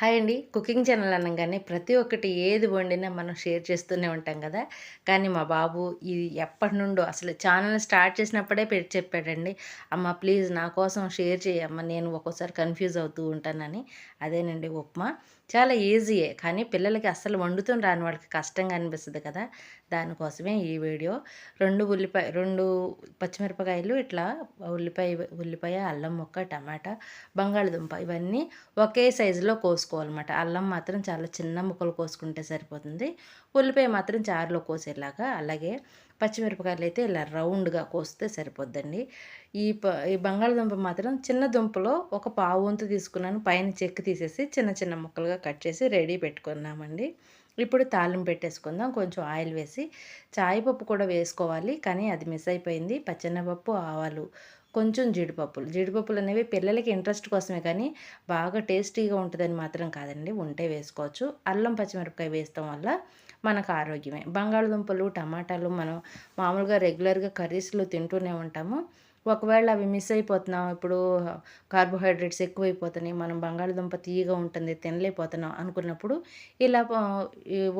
Hi అండి. Cooking channel అనగానే ప్రతి ఒక్కటి ఏది వండినా మనం షేర్ చేస్తూనే ఉంటాం కదా. కానీ మా బాబు ఇది ఎప్పటి నుండో అసలు ఛానల్ స్టార్ట్ చేసినప్పుడే పెట్టి చెప్పాడండి. అమ్మ ప్లీజ్ నా కోసం షేర్ చేయమ్మ నేను ఒక్కోసారి కన్ఫ్యూజ్ అవుతూ ఉంటానని. అదేనండి ఉప్మా. చాలా ఈజీయే కానీ పిల్లలకి అస్సలు వండుతూ రాని వాళ్ళకి కష్టంగా అనిపిస్తుంది కదా. దానికోసమే ఈ వీడియో. రెండు ఉల్లిపాయ రెండు పచ్చిమిరపకాయలు ఇట్లా ఉల్లిపాయ ఉల్లిపాయ అల్లం ముక్క టమాటా బంగాళదుంప ఇవన్నీ ఒకే సైజులో కోసుకోవాలన్నమాట. అల్లం మాత్రం చాలా చిన్న ముక్కలు కోసుకుంటే సరిపోతుంది. ఉల్లిపాయ మాత్రం చారులో కోసేలాగా అలాగే పచ్చిమిరపకాయలు అయితే ఇలా రౌండ్గా కోస్తే సరిపోద్దండి. ఈ ప ఈ బంగాళదుంప మాత్రం చిన్న దుంపలో ఒక పావు వంతు తీసుకున్నాను. పైన చెక్కు తీసేసి చిన్న చిన్న ముక్కలుగా కట్ చేసి రెడీ పెట్టుకున్నామండి. ఇప్పుడు తాలింపు పెట్టేసుకుందాం. కొంచెం ఆయిల్ వేసి చాయ్ పప్పు కూడా వేసుకోవాలి. కానీ అది మిస్ అయిపోయింది. పచ్చెన్నపప్పు ఆవాలు కొంచెం జీడిపప్పులు. జీడిపప్పులు అనేవి పిల్లలకి ఇంట్రెస్ట్ కోసమే కానీ బాగా టేస్టీగా ఉంటుందని మాత్రం కాదండి. ఉంటే వేసుకోవచ్చు. అల్లం పచ్చిమిరపకాయ వేస్తాం వల్ల మనకు ఆరోగ్యమే బంగాళదుంపలు టమాటాలు మనం మామూలుగా రెగ్యులర్గా కర్రీస్లో తింటూనే ఉంటాము. ఒకవేళ అవి మిస్ అయిపోతున్నాం ఇప్పుడు కార్బోహైడ్రేట్స్ ఎక్కువైపోతున్నాయి మనం బంగాళదుంప తీయగా ఉంటుంది తినలేకపోతున్నాం అనుకున్నప్పుడు ఇలా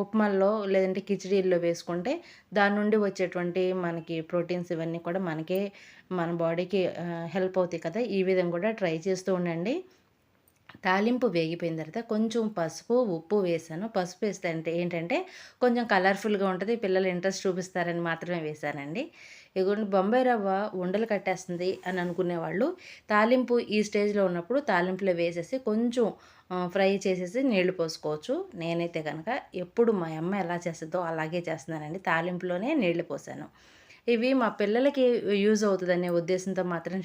ఉప్మాల్లో లేదంటే కిచడీల్లో వేసుకుంటే దాని నుండి వచ్చేటువంటి మనకి ప్రోటీన్స్ ఇవన్నీ కూడా మనకే మన బాడీకి హెల్ప్ అవుతాయి కదా. ఈ విధంగా కూడా ట్రై చేస్తూ ఉండండి. తాలింపు వేగిపోయిన తర్వాత కొంచెం పసుపు ఉప్పు వేసాను. పసుపు వేస్తే అంటే ఏంటంటే కొంచెం కలర్ఫుల్గా ఉంటుంది. పిల్లలు ఇంట్రెస్ట్ చూపిస్తారని మాత్రమే వేశానండి ఇగోండి బొంబాయి రవ్వ ఉండలు కట్టేస్తుంది అని అనుకునేవాళ్ళు తాలింపు ఈ స్టేజ్లో ఉన్నప్పుడు తాలింపులో వేసేసి కొంచెం ఫ్రై చేసేసి నీళ్ళు పోసుకోవచ్చు. నేనైతే కనుక ఎప్పుడు మా అమ్మ ఎలా చేస్తుందో అలాగే చేస్తున్నానండి. తాలింపులోనే నీళ్ళు పోసాను. ఇవి మా పిల్లలకి యూజ్ అవుతుందనే ఉద్దేశంతో మాత్రం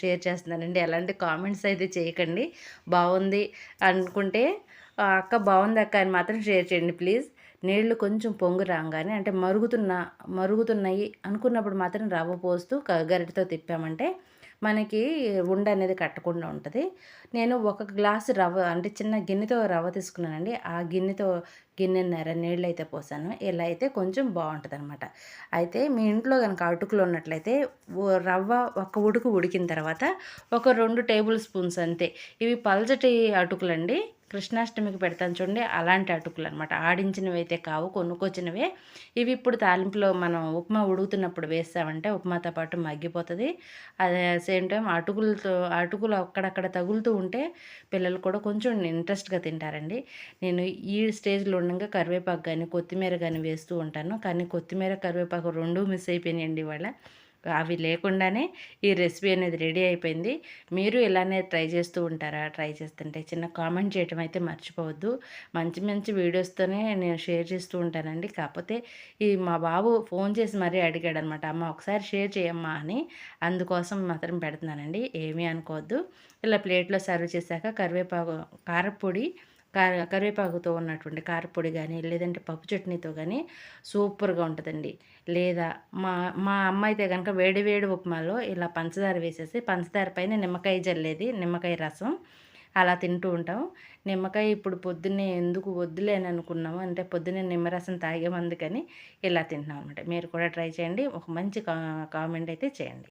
షేర్ చేస్తున్నానండి. ఎలాంటి కామెంట్స్ అయితే చేయకండి. బాగుంది అనుకుంటే అక్క బాగుంది అక్క అని మాత్రం షేర్ చేయండి ప్లీజ్. నీళ్ళు కొంచెం పొంగు రాగానే అంటే మరుగుతున్న మరుగుతున్నాయి అనుకున్నప్పుడు మాత్రం రవ్వ పోస్తూ గరిటతో తిప్పామంటే మనకి ఉండ అనేది కట్టకుండా ఉంటుంది. నేను ఒక గ్లాసు రవ్వ అంటే చిన్న గిన్నెతో రవ్వ తీసుకున్నానండి. ఆ గిన్నెతో గిన్నెన్నర నీళ్ళు అయితే పోసాను. ఇలా అయితే కొంచెం బాగుంటుంది అనమాట అయితే మీ ఇంట్లో కనుక అటుకులు ఉన్నట్లయితే రవ్వ ఒక ఉడుకు ఉడికిన తర్వాత ఒక రెండు టేబుల్ స్పూన్స్ అంతే. ఇవి పల్చటి అటుకులండి. కృష్ణాష్టమికి పెడతాను చూడండి అలాంటి అటుకులు అనమాట ఆడించినవి అయితే కావు కొనుక్కొచ్చినవే. ఇవి ఇప్పుడు తాలింపులో మనం ఉప్మా ఉడుకుతున్నప్పుడు వేస్తామంటే ఉప్మాతో పాటు మగ్గిపోతుంది. అదే సేమ్ టైం అటుకులతో అటుకులు అక్కడక్కడ తగులుతూ ఉంటే పిల్లలు కూడా కొంచెం ఇంట్రెస్ట్గా తింటారండి. నేను ఈ స్టేజ్లో ఉండగా కరివేపాకు కానీ కొత్తిమీర కానీ వేస్తూ ఉంటాను. కానీ కొత్తిమీర కరివేపాకు రెండు మిస్ అయిపోయినాయండి ఇవాళ. అవి లేకుండానే ఈ రెసిపీ అనేది రెడీ అయిపోయింది. మీరు ఇలానే ట్రై చేస్తూ ఉంటారా? ట్రై చేస్తుంటే చిన్న కామెంట్ చేయటం అయితే మర్చిపోవద్దు. మంచి మంచి వీడియోస్తోనే నేను షేర్ చేస్తూ ఉంటానండి. కాకపోతే ఈ మా బాబు ఫోన్ చేసి మరీ అడిగాడు అనమాట అమ్మ ఒకసారి షేర్ చేయమ్మా అని. అందుకోసం మాత్రం పెడుతున్నానండి. ఏమీ అనుకోవద్దు. ఇలా ప్లేట్లో సర్వ్ చేశాక కరివేపాకు కారపొడి కరివేపాకుతో ఉన్నటువంటి కారపొడి కానీ లేదంటే పప్పు చట్నీతో కానీ సూపర్గా ఉంటుందండి. లేదా మా మా అమ్మ అయితే కనుక వేడి వేడి ఉప్మాలో ఇలా పంచదార వేసేసి పంచదార పైన నిమ్మకాయ జల్లేది నిమ్మకాయ రసం అలా తింటూ ఉంటాం. నిమ్మకాయ ఇప్పుడు పొద్దున్నే ఎందుకు వద్దులేని అనుకున్నాము అంటే పొద్దున్నే నిమ్మరసం తాగేమందుకని ఇలా తింటున్నాం అనమాట మీరు కూడా ట్రై చేయండి. ఒక మంచి కామెంట్ అయితే చేయండి.